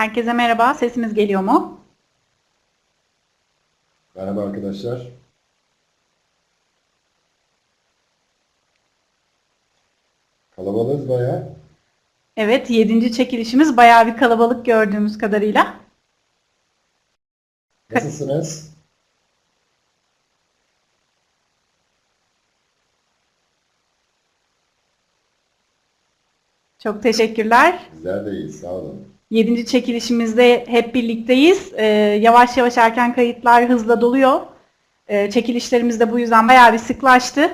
Herkese merhaba. Sesimiz geliyor mu? Merhaba arkadaşlar. Kalabalığız bayağı. Evet, 7. çekilişimiz bayağı bir kalabalık gördüğümüz kadarıyla. Nasılsınız? Çok teşekkürler. Bizler de iyiyiz. Sağ olun. 7. çekilişimizde hep birlikteyiz. Ee, yavaş yavaş erken kayıtlar hızla doluyor. Ee, çekilişlerimiz de bu yüzden bayağı bir sıklaştı.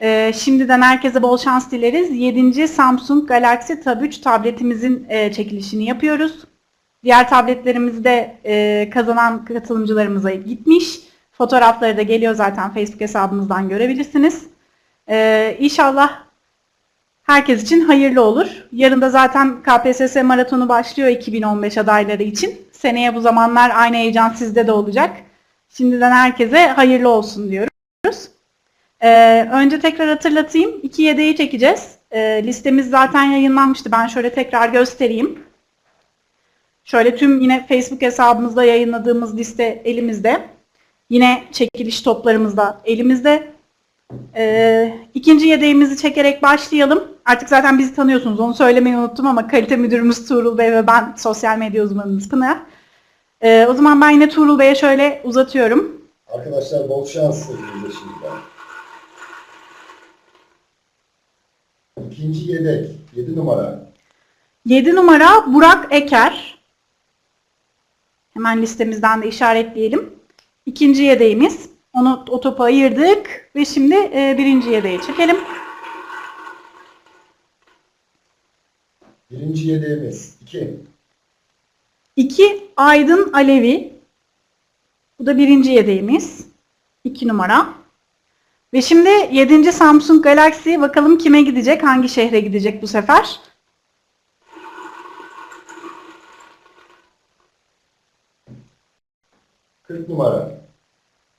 Ee, şimdiden herkese bol şans dileriz. 7. Samsung Galaxy Tab 3 tabletimizin e, çekilişini yapıyoruz. Diğer tabletlerimiz de e, kazanan katılımcılarımıza gitmiş. Fotoğrafları da geliyor zaten Facebook hesabımızdan görebilirsiniz. Ee, inşallah Herkes için hayırlı olur. Yarın da zaten KPSS maratonu başlıyor 2015 adayları için. Seneye bu zamanlar aynı heyecan sizde de olacak. Şimdiden herkese hayırlı olsun diyoruz. Ee, önce tekrar hatırlatayım. 2 yedeği çekeceğiz. Ee, listemiz zaten yayınlanmıştı. Ben şöyle tekrar göstereyim. Şöyle tüm yine Facebook hesabımızda yayınladığımız liste elimizde. Yine çekiliş toplarımız da elimizde. Ee, ikinci yedeğimizi çekerek başlayalım. Artık zaten bizi tanıyorsunuz. Onu söylemeyi unuttum ama kalite müdürümüz Tuğrul Bey ve ben sosyal medya uzmanımız Pınar. Ee, o zaman ben yine Tuğrul Bey'e şöyle uzatıyorum. Arkadaşlar bol şans hepinize şimdiden. İkinci yedek. 7 numara. 7 numara Burak Eker. Hemen listemizden de işaretleyelim. İkinci yedeğimiz. Onu o topa ayırdık ve şimdi e, birinci yedeği çekelim. Birinci yedeğimiz. 2. 2 Aydın Alevi. Bu da birinci yedeğimiz. 2 numara. Ve şimdi 7. Samsung Galaxy bakalım kime gidecek, hangi şehre gidecek bu sefer. Kırk numara.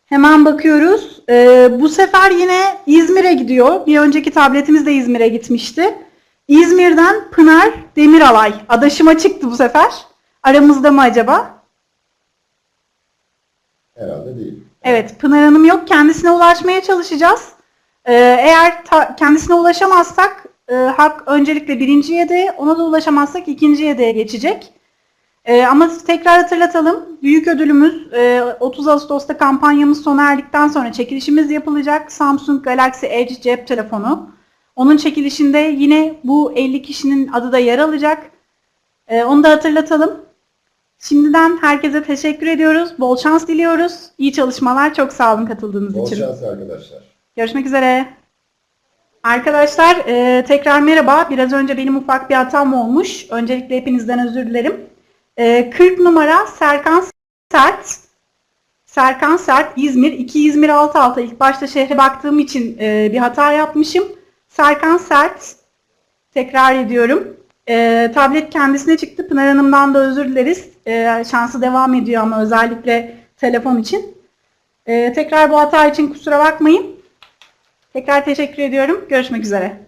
Hemen bakıyoruz. Ee, bu sefer yine İzmir'e gidiyor. Bir önceki tabletimiz de İzmir'e gitmişti. İzmir'den Pınar Demiralay. Adaşıma çıktı bu sefer. Aramızda mı acaba? Herhalde değil. Evet, Pınar Hanım yok. Kendisine ulaşmaya çalışacağız. Ee, eğer ta- kendisine ulaşamazsak e, hak öncelikle birinci yedeğe, ona da ulaşamazsak ikinci yedeğe geçecek. Ee, ama tekrar hatırlatalım. Büyük ödülümüz e, 30 Ağustos'ta kampanyamız sona erdikten sonra çekilişimiz yapılacak. Samsung Galaxy Edge cep telefonu. Onun çekilişinde yine bu 50 kişinin adı da yer alacak. Ee, onu da hatırlatalım. Şimdiden herkese teşekkür ediyoruz. Bol şans diliyoruz. İyi çalışmalar. Çok sağ olun katıldığınız Bol için. şans arkadaşlar. Görüşmek üzere. Arkadaşlar e, tekrar merhaba. Biraz önce benim ufak bir hatam olmuş. Öncelikle hepinizden özür dilerim. E, 40 numara Serkan Sert. Serkan Sert İzmir. 2 İzmir 66. İlk başta şehre baktığım için e, bir hata yapmışım. Serkan Sert. Tekrar ediyorum. E, tablet kendisine çıktı. Pınar Hanım'dan da özür dileriz. E, şansı devam ediyor ama özellikle telefon için. E, tekrar bu hata için kusura bakmayın. Tekrar teşekkür ediyorum. Görüşmek üzere.